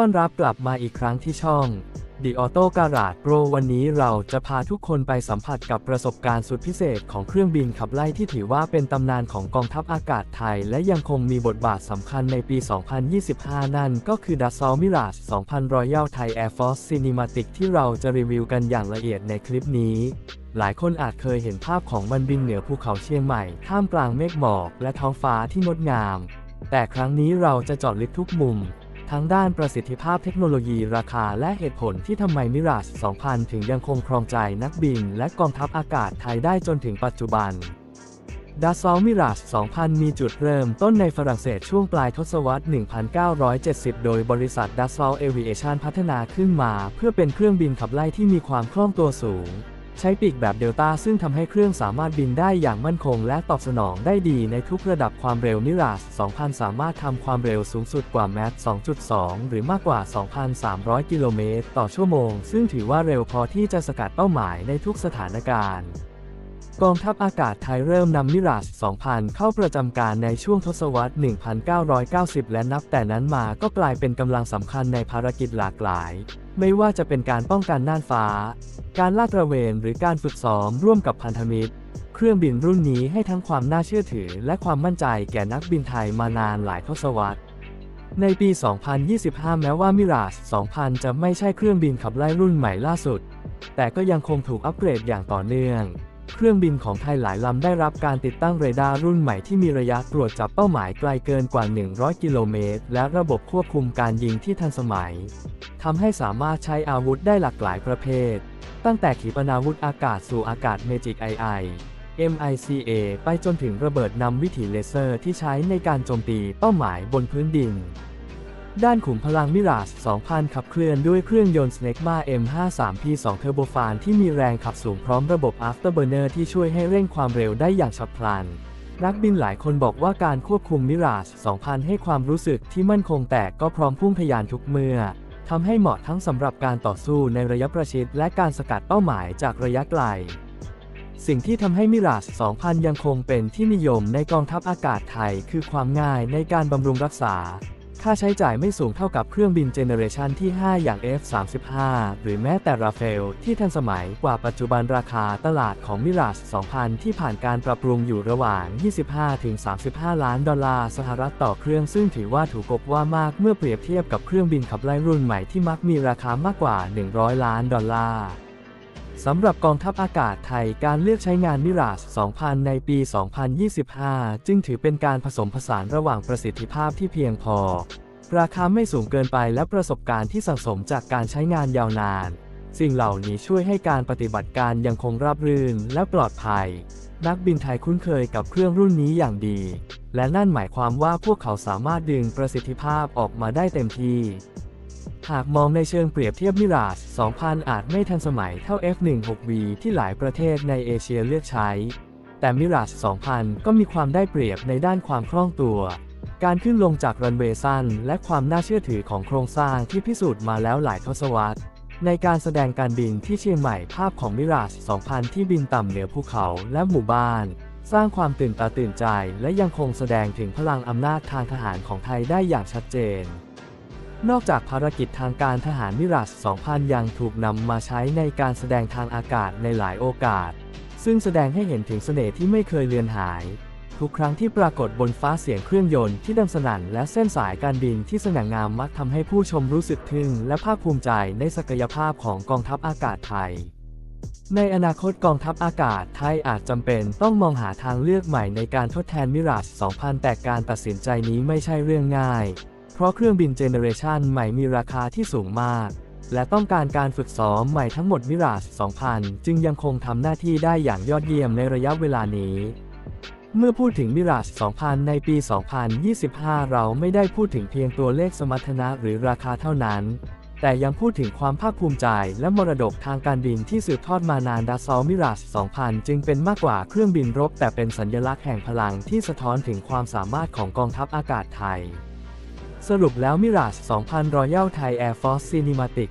ต้อนรับกลับมาอีกครั้งที่ช่อง The Auto Garage Pro วันนี้เราจะพาทุกคนไปสัมผัสกับประสบการณ์สุดพิเศษของเครื่องบินขับไล่ที่ถือว่าเป็นตำนานของกองทัพอากาศไทย และยังคงมีบทบาทสำคัญในปี 2025 นั่นก็คือ Dassault Mirage 2000 Royal Thai Air Force Cinematic ที่เราจะรีวิวกันอย่างละเอียดในคลิปนี้ หลายคนอาจเคยเห็นภาพของมันบินเหนือภูเขาเชียงใหม่ท่ามกลางเมฆหมอกและท้องฟ้าที่งดงาม แต่ครั้งนี้เราจะเจาะลึกทุกมุม ทั้งด้านประสิทธิภาพเทคโนโลยีราคาและเหตุผลที่ทำไมมิราช2000 ถึงยังคงครองใจนักบินและกองทัพอากาศไทยได้จนถึงปัจจุบันด a ซอลมิราช2000 มีจุดเริ่มต้นในฝรั่งเศสช่วงปลายทศวรรษ 1970 โดยบริษัท d a s s a u l Aviation พัฒนาขึ้นมา เพื่อเป็นเครื่องบินขับไล่ที่มีความคล่องตัวสูง ใช้ปีกแบบเดลต้าซึ่งทำให้เครื่องสามารถบินได้อย่างมั่นคง และตอบสนองได้ดีในทุกระดับความเร็วมิราช2000 สามารถทำความเร็วสูงสุดกว่าแมท2.2 หรือมากกว่า 2,300 กิโลเมตรต่อชั่วโมง ซึ่งถือว่าเร็วพอที่จะสกัดเป้าหมายในทุกสถานการณ์กองทัพอากาศไทยเริ่มนำมิราช2000 เข้าประจำการในช่วงทศวรรษ 1990 และนับแต่นั้นมาก็กลายเป็นกำลังสำคัญในภารกิจหลากหลาย ไม่ว่าจะเป็นการป้องกันน่านฟ้า การลาดตระเวนหรือการฝึกซ้อมร่วมกับพันธมิตร เครื่องบินรุ่นนี้ให้ทั้งความน่าเชื่อถือ และความมั่นใจแก่นักบินไทยมานานหลายทศวรรษ ในปี 2025 แม้ว่ามิราส2000 จะไม่ใช่เครื่องบินขับไล่รุ่นใหม่ล่าสุด แต่ก็ยังคงถูกอัปเกรดอย่างต่อเนื่อง เครื่องบินของไทยหลายลำได้รับการติดตั้งเรดาร์รุ่นใหม่ที่มีระยะตรวจจับเป้าหมายไกลเกินกว่า 100 กิโลเมตร และระบบควบคุมการยิงที่ทันสมัยทำให้สามารถใช้อาวุธได้หลากหลายประเภท ตั้งแต่ขีปนาวุธอากาศสู่อากาศเมจิกไอไอ MICA ไปจนถึงระเบิดนำวิถีเลเซอร์ที่ใช้ในการโจมตีเป้าหมายบนพื้นดิน ด้านขุมพลังมิราช2000 ขับเคลื่อนด้วยเครื่องยนต์ Snecma M53P2 เทอร์โบฟานที่มีแรงขับสูงพร้อมระบบ Afterburner ที่ช่วยให้เร่งความเร็วได้อย่างฉับพลัน นักบินหลายคนบอกว่าการควบคุมมิราช2000 ให้ความรู้สึกที่มั่นคงแต่ก็พร้อมพุ่งทยานทุกเมื่อทำให้เหมาะทั้งสำหรับการต่อสู้ในระยะประชิดและการสกัดเป้าหมายจากระยะไกล สิ่งที่ทำให้มิราช2000 ยังคงเป็นที่นิยมในกองทัพอากาศไทย คือความง่ายในการบำรุงรักษา ค่าใช้จ่ายไม่สูงเท่ากับเครื่องบินเจเนเรชันที่ 5 อย่าง F35 หรือแม้แต่ราเฟลที่ทันสมัยกว่าปัจจุบันราคาตลาดของมิราช2000 ที่ผ่านการปรับปรุงอยู่ระหว่าง 25-35 ล้านดอลลาร์สหรัฐต่อเครื่องซึ่งถือว่าถูกกบว่ามากเมื่อเปรียบเทียบกับเครื่องบินขับไล่รุ่นใหม่ที่มักมีราคามากกว่า 100 ล้านดอลลาร์ สำหรับกองทัพอากาศไทยการเลือกใช้งานมิราช2000 ในปี 2025 จึงถือเป็นการผสมผสานระหว่างประสิทธิภาพที่เพียงพอ ราคาไม่สูงเกินไปและประสบการณ์ที่สั่งสมจากการใช้งานยาวนาน สิ่งเหล่านี้ช่วยให้การปฏิบัติการยังคงราบรื่นและปลอดภัย นักบินไทยคุ้นเคยกับเครื่องรุ่นนี้อย่างดี และนั่นหมายความว่าพวกเขาสามารถดึงประสิทธิภาพออกมาได้เต็มที่ หากมองในเชิงเปรียบเทียบมิราช2000 อาจไม่ทันสมัยเท่า F16V ที่หลายประเทศในเอเชียเลือกใช้ แต่มิราช2000 ก็มีความได้เปรียบในด้านความคล่องตัว การขึ้นลงจากรันเวย์สั้น และความน่าเชื่อถือของโครงสร้างที่พิสูจน์มาแล้วหลายทศวรรษในการแสดงการบินที่เชียงใหม่ภาพของมิราช2000 ที่บินต่ำเหนือภูเขาและหมู่บ้าน สร้างความตื่นตาตื่นใจ และยังคงแสดงถึงพลังอำนาจทางทหารของไทยได้อย่างชัดเจน นอกจากภารกิจทางการทหารมิราช2000 ยังถูกนำมาใช้ในการแสดงทางอากาศในหลายโอกาส ซึ่งแสดงให้เห็นถึงเสน่ห์ที่ไม่เคยเลือนหาย ทุกครั้งที่ปรากฏบนฟ้าเสียงเครื่องยนต์ที่ดังสนั่นและเส้นสายการบินที่สง่างามมักทำให้ผู้ชมรู้สึกทึ่งและภาคภูมิใจในศักยภาพของกองทัพอากาศไทย ในอนาคตกองทัพอากาศไทยอาจจำเป็นต้องมองหาทางเลือกใหม่ในการทดแทนมิราช2000 แต่การตัดสินใจนี้ไม่ใช่เรื่องง่าย เพราะเครื่องบินเจเนเรชันใหม่มีราคาที่สูงมาก และต้องการการฝึกซ้อมใหม่ทั้งหมดมิราช2000 จึงยังคงทำหน้าที่ได้อย่างยอดเยี่ยมในระยะเวลานี้ เมื่อพูดถึงมิราช2000 ในปี 2025 เราไม่ได้พูดถึงเพียงตัวเลขสมรรถนะหรือราคาเท่านั้น แต่ยังพูดถึงความภาคภูมิใจและมรดกทางการบินที่สืบทอดมานานดาซอมิราช2000 จึงเป็นมากกว่าเครื่องบินรบ แต่เป็นสัญลักษณ์แห่งพลังที่สะท้อนถึงความสามารถของกองทัพอากาศไทย สรุปแล้ว Mirage 2000 Royal Thai Air Force Cinematic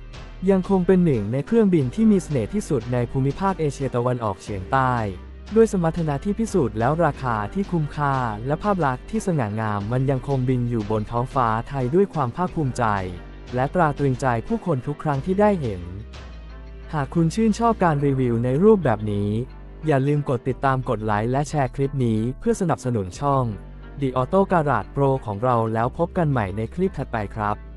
ยังคงเป็นหนึ่งในเครื่องบินที่มีเสน่ห์ที่สุดในภูมิภาคเอเชียตะวันออกเฉียงใต้ ด้วยสมรรถนะที่พิสูจน์แล้วราคาที่คุ้มค่า และภาพลักษณ์ที่สง่างาม มันยังคงบินอยู่บนท้องฟ้าไทยด้วยความภาคภูมิใจ และตราตรึงใจผู้คนทุกครั้งที่ได้เห็น หากคุณชื่นชอบการรีวิวในรูปแบบนี้ อย่าลืมกดติดตามกดไลค์และแชร์คลิปนี้เพื่อสนับสนุนช่อง The Auto Garage Pro ของเราแล้วพบกันใหม่ในคลิปถัดไปครับ